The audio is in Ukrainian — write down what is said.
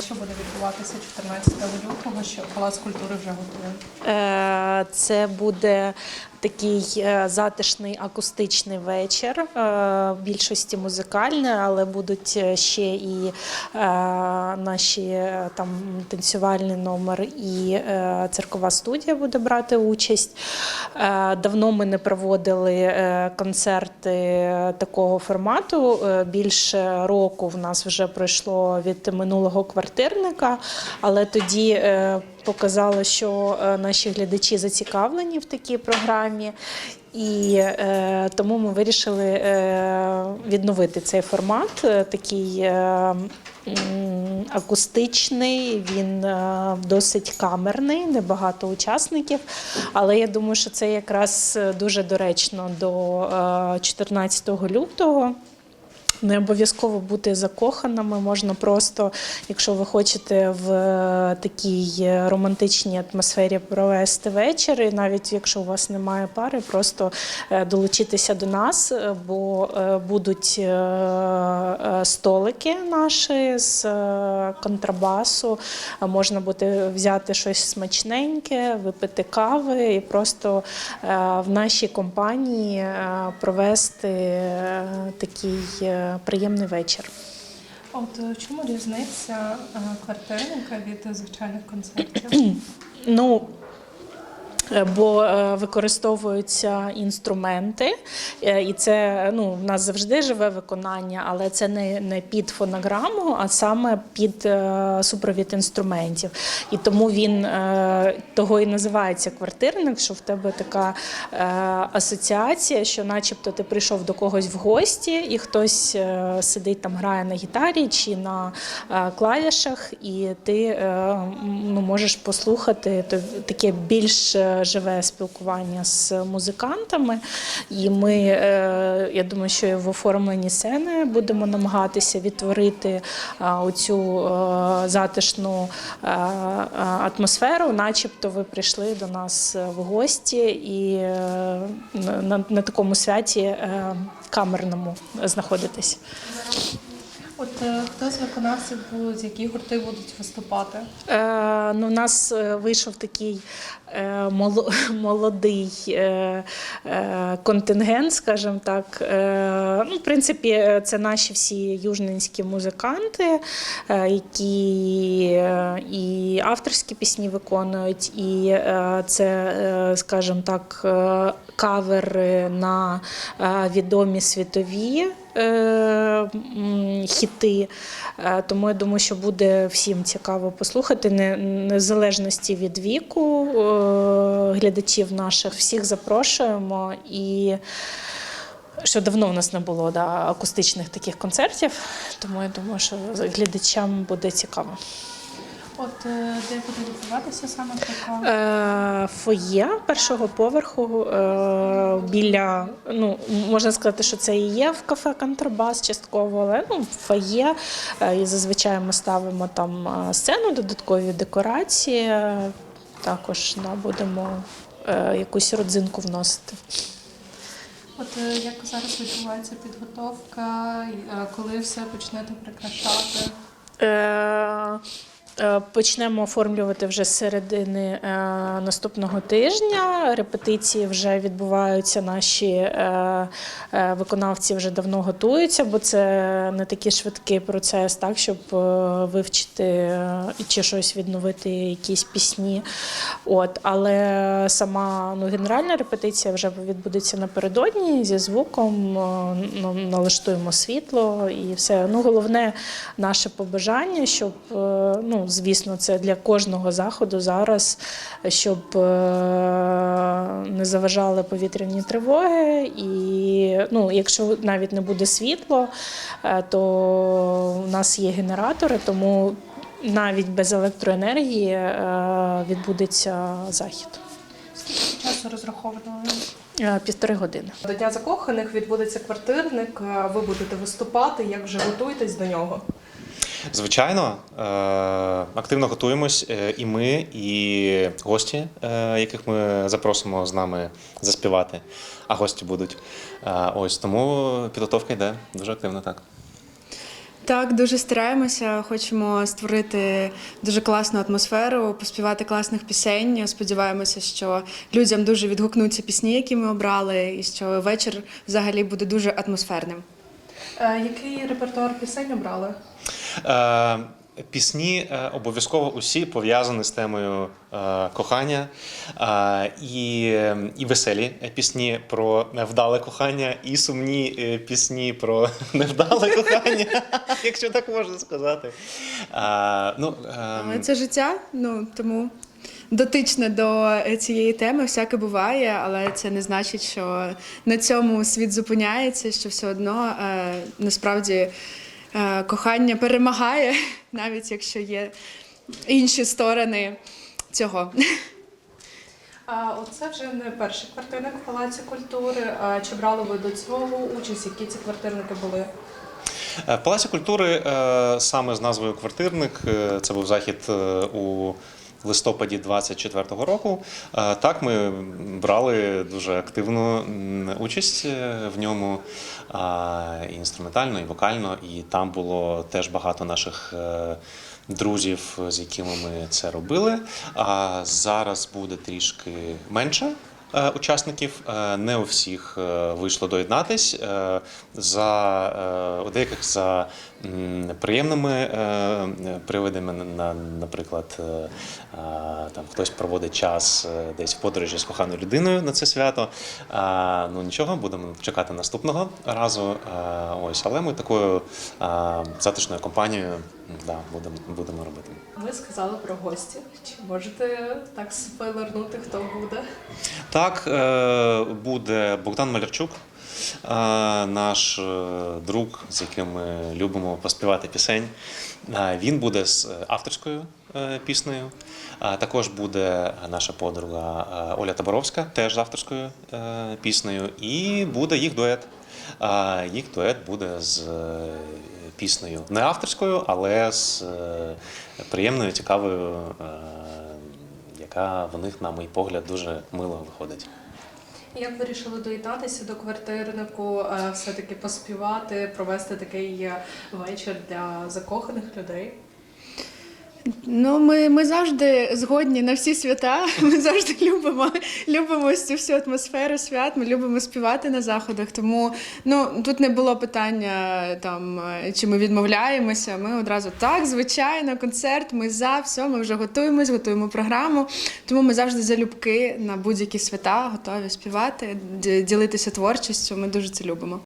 Що буде відбуватися 14 лютого, що Палац культури вже готує? Це буде такий е, затишний акустичний вечір, е, в більшості музикальний, але будуть е, ще і наші там танцювальний номер і циркова студія буде брати участь. Давно ми не проводили концерти такого формату. Більше року в нас вже пройшло від минулого квартирника, але тоді е, показало, що е, наші глядачі зацікавлені в такій програмі. І е, тому ми вирішили е, відновити цей формат, е, такий е, акустичний, він е, досить камерний, небагато учасників. Але я думаю, що це якраз дуже доречно до е, 14 лютого. Не обов'язково бути закоханими, можна просто, якщо ви хочете в е, такій романтичній атмосфері провести вечір, і навіть якщо у вас немає пари, просто е, долучитися до нас, е, бо е, будуть е, е, столики наші з е, контрабасу. Е, Можна буде взяти щось смачненьке, випити кави і просто е, в нашій компанії е, провести е, такий е, приємний вечір. От е, чому різниця е, квартирника від звичайних концертів? Ну, Бо е, використовуються інструменти, е, і це ну в нас завжди живе виконання, але це не, не під фонограму, а саме під е, супровід інструментів. І тому він е, того і називається квартирник, що в тебе така е, асоціація, що, начебто, ти прийшов до когось в гості, і хтось е, сидить там, грає на гітарі чи на е, клавішах, і ти е, ну, можеш послухати таке більш е, живе спілкування з музикантами. І ми, е, я думаю, що в оформленні сцени будемо намагатися відтворити е, оцю е, затишну атмосферу, начебто ви прийшли до нас в гості і на, такому святі камерному знаходитесь. От е, хто з виконавців будуть, які гурти будуть виступати? Е, ну, у нас е, вийшов такий е, моло- молодий е, е, контингент, скажімо так. Е, ну, в принципі, це наші всі южненські музиканти, е, які і авторські пісні виконують, і е, це, е, скажімо так, е, кавери на е, відомі світові хіти. Е, Тому я думаю, що буде всім цікаво послухати, незалежності від віку е, глядачів наших. Всіх запрошуємо і. Що давно в нас не було да, акустичних таких концертів, тому я думаю, що глядачам буде цікаво. От е, де буде відбуватися саме така? Е, фоє першого поверху е, біля, ну можна сказати, що це і є в кафе Контрабас частково, але ну фоє. І зазвичай ми ставимо там сцену, додаткові декорації. Також да, будемо якусь родзинку вносити. От як зараз відбувається підготовка, коли все почнете прикрашати? Е, Почнемо оформлювати вже з середини е, наступного тижня. Репетиції вже відбуваються. Наші е, е, виконавці вже давно готуються, бо це не такий швидкий процес, так щоб е, вивчити е, чи щось відновити, якісь пісні. От, але сама ну, генеральна репетиція вже відбудеться напередодні зі звуком. е, ну, налаштуємо світло і все. Ну, головне наше побажання, щоб е, ну, звісно, це для кожного заходу зараз, щоб е, не заважали повітряні тривоги. І ну, якщо навіть не буде світло, е, то у нас є генератори, тому навіть без електроенергії е, відбудеться захід. Скільки часу розраховано? Півтори години. До Дня закоханих відбудеться квартирник. Ви будете виступати. Як вже готуєтесь до нього? Звичайно, е, активно готуємось е, і ми, і гості, е, яких ми запросимо з нами заспівати. А гості будуть. Ось тому підготовка йде дуже активно так. Так, дуже стараємося. Хочемо створити дуже класну атмосферу, поспівати класних пісень. Сподіваємося, що людям дуже відгукнуться пісні, які ми обрали, і що вечір взагалі буде дуже атмосферним. Який репертуар пісень обрали? Е, Пісні е, обов'язково усі пов'язані з темою е, кохання і, і веселі пісні про невдале кохання, і сумні пісні про невдале кохання, якщо так можна сказати. Ну, е, Але це життя, ну тому дотичне до цієї теми всяке буває, але це не значить, що на цьому світ зупиняється, що все одно насправді кохання перемагає, навіть якщо є інші сторони цього. А оце вже не перший квартирник в Палаці культури. А Чи брали ви до цього участь? Які ці квартирники були? Е, В Палаці культури е, саме з назвою Квартирник е, це був захід е, у листопаді 24-го року. Е, Так, ми брали дуже активну участь е, в ньому і інструментально, і вокально, і там було теж багато наших. е, Друзів, з якими ми це робили. А зараз буде трішки менше е, учасників. Е, Не у всіх е, вийшло доєднатись. Е, За е, у деяких за приємними е, привидами, на- на- наприклад, е, е, там хтось проводить час е, десь в подорожі з коханою людиною на це свято. Е, Ну нічого, будемо чекати наступного разу. Е, Ось, але ми такою е, затишною компанією да, будемо, будемо робити. Ви сказали про гості. Чи можете так спойлернути, хто буде? Так, е, буде Богдан Малярчук, е, наш е, друг, з яким ми любимо поспівати пісень. Е, Він буде з авторською е, піснею. Е, Також буде наша подруга е, Оля Таборовська, теж з авторською е, піснею. І буде їх дует. Е, Їх дует буде з е, піснею не авторською, але з е, приємною, цікавою. е, яка в них, на мій погляд, дуже мило виходить. Як ви вирішили доєднатися до квартирнику, е, все-таки поспівати, провести такий е, вечір для закоханих людей? Ну, ми, ми завжди згодні на всі свята. Ми завжди любимо, любимо цю всю атмосферу свят. Ми любимо співати на заходах. Тому ну тут не було питання там, чи ми відмовляємося. Ми одразу так, звичайно, концерт. Ми за все. Ми вже готуємось, готуємо програму. Тому ми завжди залюбки на будь-які свята готові співати, ділитися творчістю. Ми дуже це любимо.